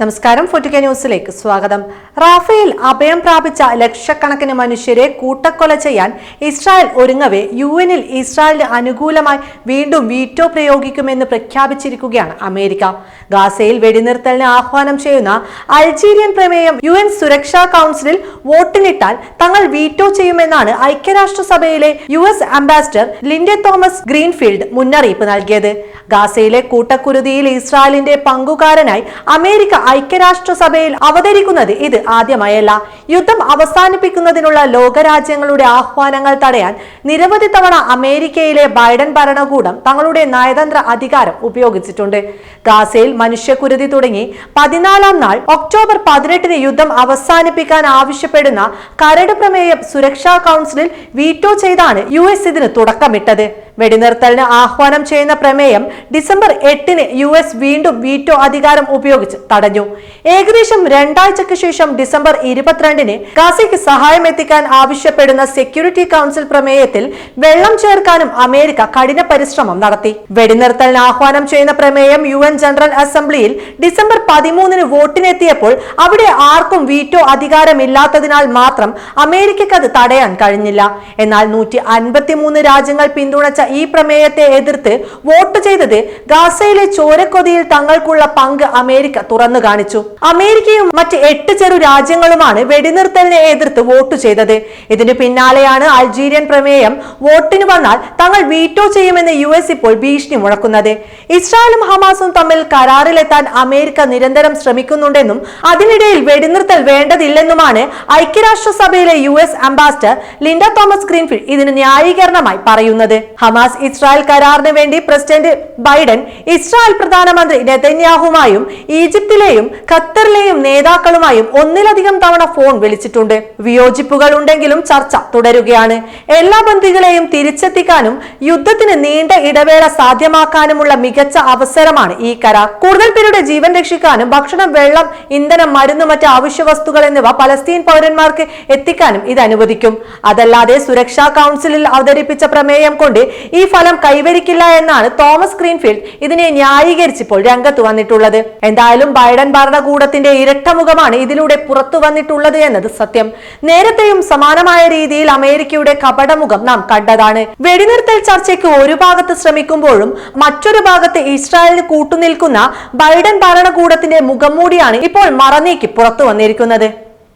നമസ്കാരം ഫോർട്ടിക്ക ന്യൂസിലേക്ക് സ്വാഗതം. റാഫേൽ അഭയം പ്രാപിച്ച ലക്ഷക്കണക്കിന് മനുഷ്യരെ കൂട്ടക്കൊല ചെയ്യാൻ ഇസ്രായേൽ ഒരുങ്ങവേ. യു എനിൽ ഇസ്രായേലിന് അനുകൂലമായി വീണ്ടും വീറ്റോ പ്രയോഗിക്കുമെന്ന് പ്രഖ്യാപിച്ചിരിക്കുകയാണ് അമേരിക്ക. ഗാസയിൽ വെടിനിർത്തലിന് ആഹ്വാനം ചെയ്യുന്ന അൾജീരിയൻ പ്രമേയം യു എൻ സുരക്ഷാ കൗൺസിലിൽ വോട്ടിനിട്ടാൽ തങ്ങൾ വീറ്റോ ചെയ്യുമെന്നാണ് ഐക്യരാഷ്ട്രസഭയിലെ U S ambassador Linda Thomas Greenfield മുന്നറിയിപ്പ് നൽകിയത്. ഗാസയിലെ കൂട്ടക്കുരുതിയിൽ ഇസ്രായേലിന്റെ പങ്കുകാരനായി അമേരിക്ക ഐക്യരാഷ്ട്രസഭയിൽ അവതരിക്കുന്നത് ഇത് ആദ്യമായല്ല. യുദ്ധം അവസാനിപ്പിക്കുന്നതിനുള്ള ലോകരാജ്യങ്ങളുടെ ആഹ്വാനങ്ങൾ തടയാൻ നിരവധി തവണ അമേരിക്കയിലെ ബൈഡൻ ഭരണകൂടം തങ്ങളുടെ നയതന്ത്ര അധികാരം ഉപയോഗിച്ചിട്ടുണ്ട്. ഗാസയിൽ മനുഷ്യക്കുരുതി തുടങ്ങി പതിനാലാം നാൾ ഒക്ടോബർ പതിനെട്ടിന് യുദ്ധം അവസാനിപ്പിക്കാൻ ആവശ്യപ്പെടുന്ന കരട് പ്രമേയം സുരക്ഷാ കൗൺസിലിൽ വീറ്റോ ചെയ്താണ് യു എസ് ഇതിന് തുടക്കമിട്ടത്. വെടിനിർത്തലിന് ആഹ്വാനം ചെയ്യുന്ന പ്രമേയം ഡിസംബർ എട്ടിന് യു എസ് വീണ്ടും വീറ്റോ അധികാരം ഉപയോഗിച്ച് തടഞ്ഞു. ഏകദേശം രണ്ടാഴ്ചയ്ക്ക് ശേഷം ഡിസംബർ ഇരുപത്തിരണ്ടിന് ഗാസയ്ക്ക് സഹായം എത്തിക്കാൻ ആവശ്യപ്പെടുന്ന സെക്യൂരിറ്റി കൗൺസിൽ പ്രമേയത്തിൽ വെള്ളം ചേർക്കാനും അമേരിക്ക കഠിന പരിശ്രമം നടത്തി. വെടിനിർത്തലിന് ആഹ്വാനം ചെയ്യുന്ന പ്രമേയം യു എൻ ജനറൽ അസംബ്ലിയിൽ ഡിസംബർ പതിമൂന്നിന് വോട്ടിനെത്തിയപ്പോൾ അവിടെ ആർക്കും വീറ്റോ അധികാരമില്ലാത്തതിനാൽ മാത്രം അമേരിക്കയ്ക്ക് അത് തടയാൻ കഴിഞ്ഞില്ല. എന്നാൽ നൂറ്റി അൻപത്തിമൂന്ന് രാജ്യങ്ങൾ പിന്തുണച്ച ഈ പ്രമേയത്തെ എതിർത്ത് വോട്ട് ചെയ്തത് ഗാസയിലെ ചോരക്കൊതിയിൽ തങ്ങൾക്കുള്ള പങ്ക് അമേരിക്ക തുറന്നു കാണിച്ചു. അമേരിക്കയും മറ്റ് എട്ട് ചെറു രാജ്യങ്ങളുമാണ് വെടിനിർത്തലിനെ എതിർത്ത് വോട്ട് ചെയ്തത്. ഇതിനു പിന്നാലെയാണ് അൾജീരിയൻ പ്രമേയം വോട്ടിന് വന്നാൽ തങ്ങൾ വീറ്റോ ചെയ്യുമെന്ന് യു എസ് ഇപ്പോൾ ഭീഷണി മുഴക്കുന്നത്. ഇസ്രായേലും ഹമാസും തമ്മിൽ കരാറിലെത്താൻ അമേരിക്ക നിരന്തരം ശ്രമിക്കുന്നുണ്ടെന്നും അതിനിടയിൽ വെടിനിർത്തൽ വേണ്ടതില്ലെന്നുമാണ് ഐക്യരാഷ്ട്രസഭയിലെ U S ambassador Linda Thomas Greenfield ഇതിന് ന്യായീകരണമായി പറയുന്നത്. ഹമാസ് ഇസ്രായേൽ കരാറിന് വേണ്ടി പ്രസിഡന്റ് ബൈഡൻ ഇസ്രായേൽ പ്രധാനമന്ത്രി നെതന്യാഹുമായും ഈജിപ്തിലെയും ഖത്തറിലെയും നേതാക്കളുമായും ഒന്നിലധികം തവണ ഫോൺ വിളിച്ചിട്ടുണ്ട്. വിയോജിപ്പുകൾ ഉണ്ടെങ്കിലും ചർച്ച തുടരുകയാണ്. എല്ലാ ബന്ധികളെയും തിരിച്ചെത്തിക്കാനും യുദ്ധത്തിന് നീണ്ട ഇടവേള സാധ്യമാക്കാനുമുള്ള മികച്ച അവസരമാണ് ഈ കരാർ. കൂടുതൽ പേരുടെ ജീവൻ രക്ഷിക്കാനും ഭക്ഷണം വെള്ളം ഇന്ധനം മരുന്ന് മറ്റ് അവശ്യ വസ്തുക്കൾ എന്നിവ പലസ്തീൻ പൗരന്മാർക്ക് എത്തിക്കാനും ഇത് അനുവദിക്കും. അതല്ലാതെ സുരക്ഷാ കൗൺസിലിൽ അവതരിപ്പിച്ച പ്രമേയം കൊണ്ട് ഈ ഫലം കൈവരിക്കില്ല എന്നാണ് തോമസ് ഗ്രീൻഫീൽഡ് ഇതിനെ ന്യായീകരിച്ചിപ്പോൾ രംഗത്ത് വന്നിട്ടുള്ളത്. എന്തായാലും ബൈഡൻ ഭരണകൂടത്തിന്റെ ഇരട്ടമുഖമാണ് ഇതിലൂടെ പുറത്തു വന്നിട്ടുള്ളത് എന്നത് സത്യം. നേരത്തെയും സമാനമായ രീതിയിൽ അമേരിക്കയുടെ കപടമുഖം നാം കണ്ടതാണ്. വെടിനിർത്തൽ ചർച്ചയ്ക്ക് ഒരു ഭാഗത്ത് ശ്രമിക്കുമ്പോഴും മറ്റൊരു ഭാഗത്ത് ഇസ്രായേലിന് കൂട്ടുനിൽക്കുന്ന ബൈഡൻ ഭരണകൂടത്തിന്റെ മുഖംമൂടിയാണ് ഇപ്പോൾ മറനീക്കി പുറത്തു വന്നിരിക്കുന്നത്.